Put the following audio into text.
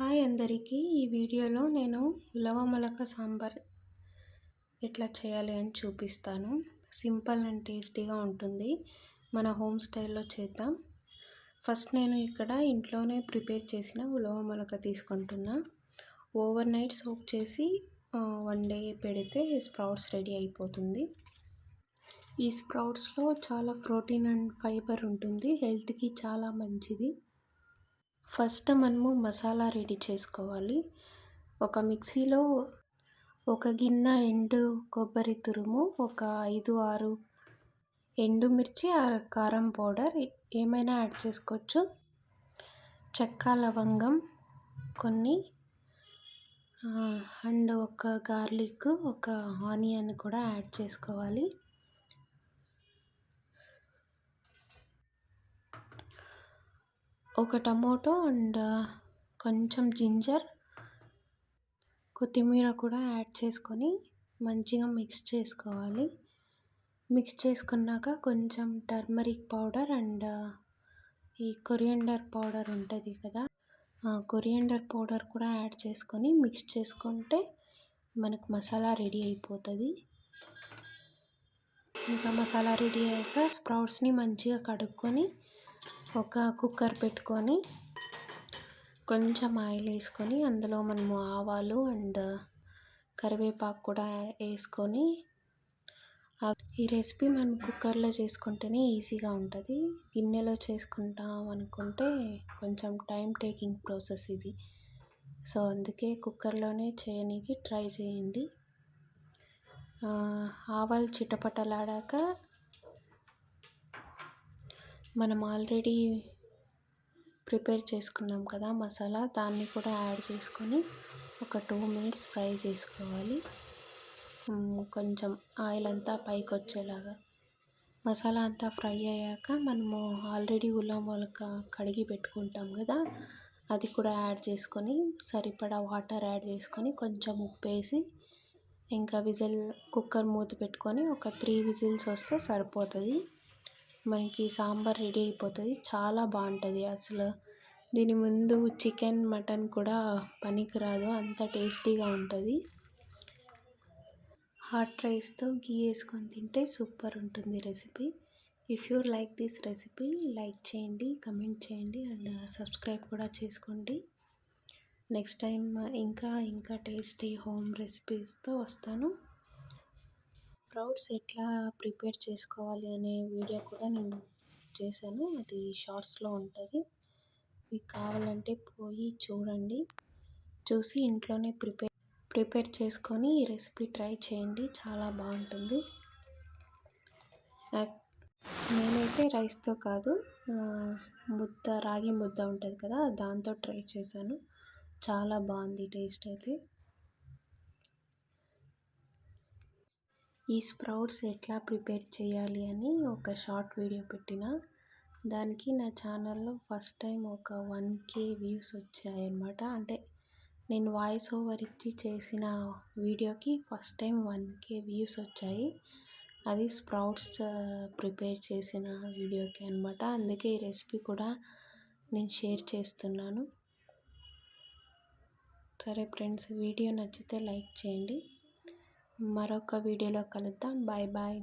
Hi అందరికీ. ఈ వీడియోలో నేను ఉలవ మొలక సాంబార్ ఎట్లా చేయాలి అని చూపిస్తాను. సింపుల్ అండ్ టేస్టీగా ఉంటుంది. మన హోమ్ స్టైల్లో చేద్దాం. ఫస్ట్ నేను ఇక్కడ ఇంట్లోనే ప్రిపేర్ చేసిన ఉలవ మొలక తీసుకుంటున్నా. ఓవర్ నైట్ సోక్ చేసి వన్ డే పెడితే స్ప్రౌట్స్ రెడీ అయిపోతుంది. ఈ స్ప్రౌట్స్లో చాలా ప్రోటీన్ అండ్ ఫైబర్ ఉంటుంది. హెల్త్కి చాలా మంచిది. ఫస్ట్ మనము మసాలా రెడీ చేసుకోవాలి. ఒక మిక్సీలో ఒక గిన్నె ఎండు కొబ్బరి తురుము ఒక ఐదు ఆరు ఎండుమిర్చి కారం పౌడర్ ఏమైనా యాడ్ చేసుకోవచ్చు. చెక్క లవంగం కొన్ని అండ్ ఒక గార్లిక్ ఒక ఆనియన్ కూడా యాడ్ చేసుకోవాలి. ఒక టమోటో అండ్ కొంచెం జింజర్ కొత్తిమీర కూడా యాడ్ చేసుకొని మంచిగా మిక్స్ చేసుకోవాలి. మిక్స్ చేసుకున్నాక కొంచెం టర్మరిక్ పౌడర్ అండ్ ఈ కొరియండర్ పౌడర్ ఉంటుంది కదా కొరియండర్ పౌడర్ కూడా యాడ్ చేసుకొని మిక్స్ చేసుకుంటే మనకు మసాలా రెడీ అయిపోతుంది. ఇంకా మసాలా రెడీ అయ్యాక స్ప్రౌట్స్ని మంచిగా కడుక్కొని ఒక కుక్కర్ పెట్టుకొని కొంచెం ఆయిల్ వేసుకొని అందులో మనము ఆవాలు అండ్ కరివేపాకు కూడా వేసుకొని ఈ రెసిపీ మనం కుక్కర్లో చేసుకుంటేనే ఈజీగా ఉంటుంది. గిన్నెలో చేసుకుంటాం అనుకుంటే కొంచెం టైం టేకింగ్ ప్రాసెస్ ఇది. సో అందుకే కుక్కర్లోనే చేయడానికి ట్రై చేయండి. ఆవాలు చిటపటలాడాక మనం ఆల్రెడీ ప్రిపేర్ చేసుకున్నాం కదా మసాలా దాన్ని కూడా యాడ్ చేసుకొని ఒక టూ మినిట్స్ ఫ్రై చేసుకోవాలి. కొంచెం ఆయిల్ అంతా పైకి వచ్చేలాగా మసాలా అంతా ఫ్రై అయ్యాక మనము ఆల్రెడీ ఉల్లమొలక కడిగి పెట్టుకుంటాం కదా అది కూడా యాడ్ చేసుకొని సరిపడా వాటర్ యాడ్ చేసుకొని కొంచెం ఉప్పు వేసి ఇంకా విజిల్ కుక్కర్ మూత పెట్టుకొని ఒక త్రీ విజిల్స్ వస్తే సరిపోతుంది. మనకి సాంబార్ రెడీ అయిపోతుంది. చాలా బాగుంటుంది అసలు. దీని ముందు చికెన్ మటన్ కూడా పనికిరాదు. అంత టేస్టీగా ఉంటుంది. హాట్ రైస్తో గీ వేసుకొని తింటే సూపర్ ఉంటుంది recipe. If you like this recipe like చేయండి కమెంట్ చేయండి అండ్ సబ్స్క్రైబ్ కూడా చేసుకోండి. నెక్స్ట్ టైం ఇంకా ఇంకా టేస్టీ హోమ్ రెసిపీస్తో వస్తాను. స్ప్రౌట్స్ ఎట్లా ప్రిపేర్ చేసుకోవాలి అనే వీడియో కూడా నేను చేశాను. అది షార్ట్స్లో ఉంటుంది. మీకు కావాలంటే పోయి చూడండి. చూసి ఇంట్లోనే ప్రిపేర్ ప్రిపేర్ చేసుకొని ఈ రెసిపీ ట్రై చేయండి. చాలా బాగుంటుంది. నేనైతే రైస్తో కాదు ముద్ద రాగి ముద్ద ఉంటుంది కదా దాంతో ట్రై చేశాను. చాలా బాగుంది టేస్ట్ అయితే. ఈ స్ప్రౌట్స్ ఎట్లా ప్రిపేర్ చేయాలి అని ఒక షార్ట్ వీడియో పెట్టిన. దానికి నా ఛానల్లో ఫస్ట్ టైం ఒక వన్ కే వ్యూస్ వచ్చాయన్నమాట. అంటే నేను వాయిస్ ఓవర్ ఇచ్చి చేసిన వీడియోకి first time one K views వచ్చాయి. అది స్ప్రౌట్స్ ప్రిపేర్ చేసిన వీడియోకి అనమాట అందుకే ఈ రెసిపీ కూడా నేను షేర్ చేస్తున్నాను. సరే ఫ్రెండ్స్ వీడియో నచ్చితే లైక్ చేయండి. మరొక వీడియోలో కలుద్దాం. Bye bye.